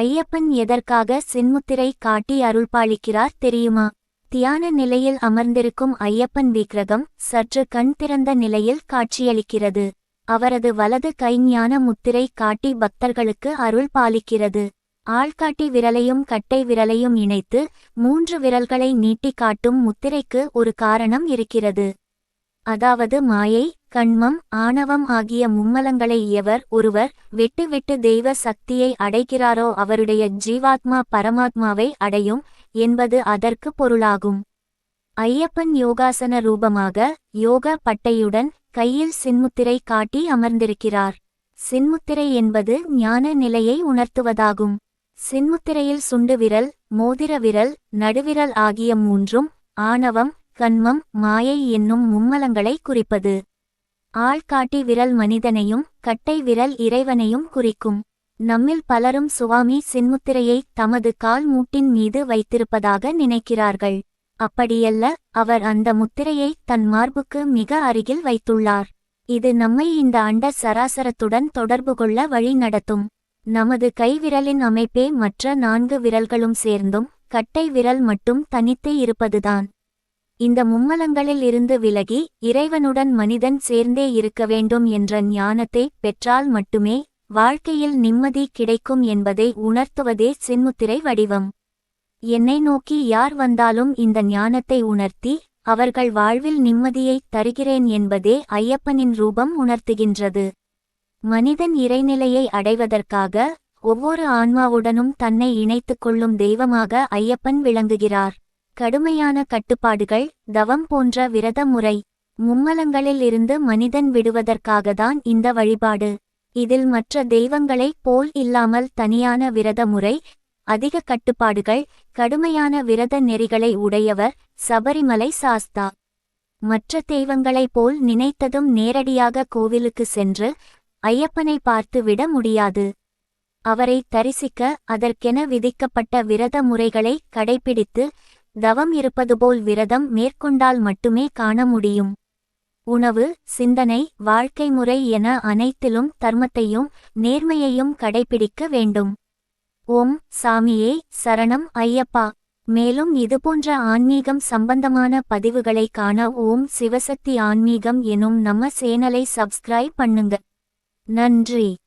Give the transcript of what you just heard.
ஐயப்பன் எதற்காக சின்முத்திரை காட்டி அருள்பாலிக்கிறார் தெரியுமா? தியான நிலையில் அமர்ந்திருக்கும் ஐயப்பன் விக்கிரகம் சற்று கண் திறந்த நிலையில் காட்சியளிக்கிறது. அவரது வலது கைஞான முத்திரை காட்டி பக்தர்களுக்கு அருள் பாலிக்கிறது ஆள்காட்டி விரலையும் கட்டை விரலையும் இணைத்து மூன்று விரல்களை நீட்டி காட்டும் முத்திரைக்கு ஒரு காரணம் இருக்கிறது. அதாவது மாயை கண்மம் ஆணவம் ஆகிய மும்மலங்களை எவர் ஒருவர் விட்டு விட்டு தெய்வ சக்தியை அடைகிறாரோ அவருடைய ஜீவாத்மா பரமாத்மாவை அடையும் என்பது அதற்கு பொருளாகும். ஐயப்பன் யோகாசன ரூபமாக யோக பட்டையுடன் கையில் சின்முத்திரை காட்டி அமர்ந்திருக்கிறார். சின்முத்திரை என்பது ஞான நிலையை உணர்த்துவதாகும். சின்முத்திரையில் சுண்டு விரல் மோதிர விரல் நடுவிரல் ஆகிய மூன்றும் ஆணவம் கண்மம் மாயை என்னும் மும்மலங்களை குறிப்பது. ஆள்காட்டி விரல் மனிதனையும் கட்டை விரல் இறைவனையும் குறிக்கும். நம்மில் பலரும் சுவாமி சின்முத்திரையை தமது கால் மூட்டின் மீது வைத்திருப்பதாக நினைக்கிறார்கள். அப்படியல்ல அவர் அந்த முத்திரையை தன் மார்புக்கு மிக அருகில் வைத்துள்ளார். இது நம்மை இந்த அண்ட சராசரத்துடன் தொடர்பு கொள்ள வழி நடத்தும். நமது கைவிரலின் அமைப்பே மற்ற நான்கு விரல்களும் சேர்ந்தும் கட்டை விரல் மட்டும் தனித்தே இருப்பதுதான். இந்த மும்மலங்களில் இருந்து விலகி இறைவனுடன் மனிதன் சேர்ந்தே இருக்க வேண்டும் என்ற ஞானத்தை பெற்றால் மட்டுமே வாழ்க்கையில் நிம்மதி கிடைக்கும் என்பதை உணர்த்துவதே சின்முத்திரை வடிவம். என்னை நோக்கி யார் வந்தாலும் இந்த ஞானத்தை உணர்த்தி அவர்கள் வாழ்வில் நிம்மதியை தருகிறேன் என்பதே ஐயப்பனின் ரூபம் உணர்த்துகின்றது. மனிதன் இறைநிலையை அடைவதற்காக ஒவ்வொரு ஆன்மாவுடனும் தன்னை இணைத்துக் கொள்ளும் தெய்வமாக ஐயப்பன் விளங்குகிறார். கடுமையான கட்டுப்பாடுகள் தவம் போன்ற விரத முறை மும்மலங்களில் இருந்து மனிதன் விடுவதற்காகத்தான் இந்த வழிபாடு. இதில் மற்ற தெய்வங்களைப் போல் இல்லாமல் தனியான விரத முறை அதிக கட்டுப்பாடுகள் கடுமையான விரத நெறிகளை உடையவர் சபரிமலை சாஸ்தா. மற்ற தெய்வங்களைப் போல் நினைத்ததும் நேரடியாக கோவிலுக்கு சென்று ஐயப்பனை பார்த்து விட முடியாது. அவரை தரிசிக்க அதற்கென விதிக்கப்பட்ட விரத முறைகளை கடைபிடித்து தவம் இருப்பதுபோல் விரதம் மேற்கொண்டால் மட்டுமே காண முடியும். உணவு சிந்தனை வாழ்க்கை முறை என அனைத்திலும் தர்மத்தையும் நேர்மையையும் கடைபிடிக்க வேண்டும். ஓம் சாமியே சரணம் ஐயப்பா. மேலும் இதுபோன்ற ஆன்மீகம் சம்பந்தமான பதிவுகளை காண ஓம் சிவசக்தி ஆன்மீகம் எனும் நம்ம சேனலை சப்ஸ்கிரைப் பண்ணுங்க. நன்றி.